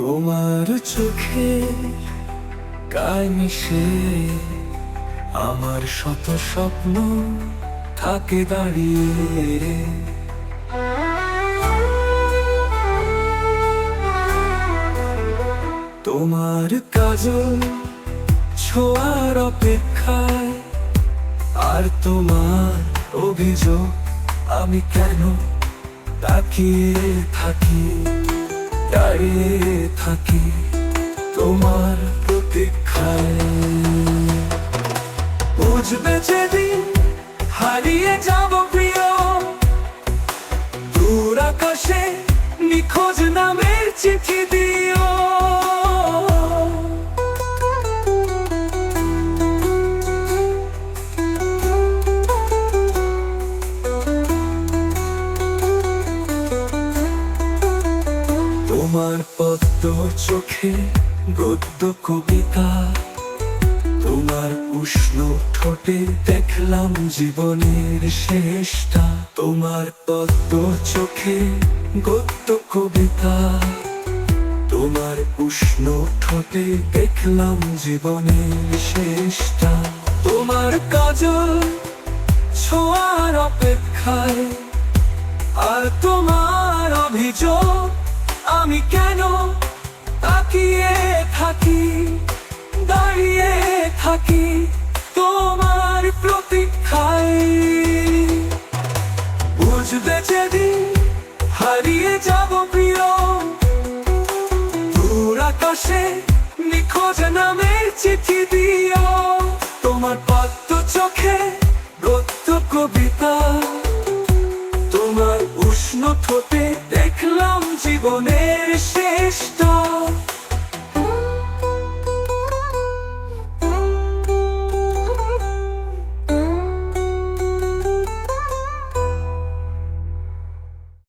তোমার চোখে গায়ে মিশে আমার শত স্বপ্ন থাকে দাঁড়িয়ে। তোমার কাজল ছোঁয়ার অপেক্ষায়, আর তোমার অভিযোগ আমি কেন তাকিয়ে থাকি? দাঁড়িয়ে থাকি তোমার প্রতীক্ষায় বুঝবে যেদিন হারিয়ে যাব প্রিয়, দূর আকাশে নিখোঁজ নামের চিঠি দিও তোমার পদ্ম চোখে গদ্য কবিতা। তোমার উষ্ণ ঠোঁটে দেখলাম জীবনের শেষটা। তোমার পদ্ম চোখে গদ্য কবিতা। তোমার উষ্ণ ঠোঁটে দেখলাম জীবনের শেষটা। তোমার কাজল ছোঁয়ার অপেক্ষায় আর তোমার অভিযোগ আমি কেন তাকিয়ে থাকি, দাঁড়িয়ে থাকি তোমার প্রতীক্ষায়? বুঝবে যেদিন হারিয়ে যাব প্রিয়, দূর আকাশে নিখোঁজ নামের চিঠি দিও। উষ্ণ ঠোঁটে দেখলাম জীবনের শেষটা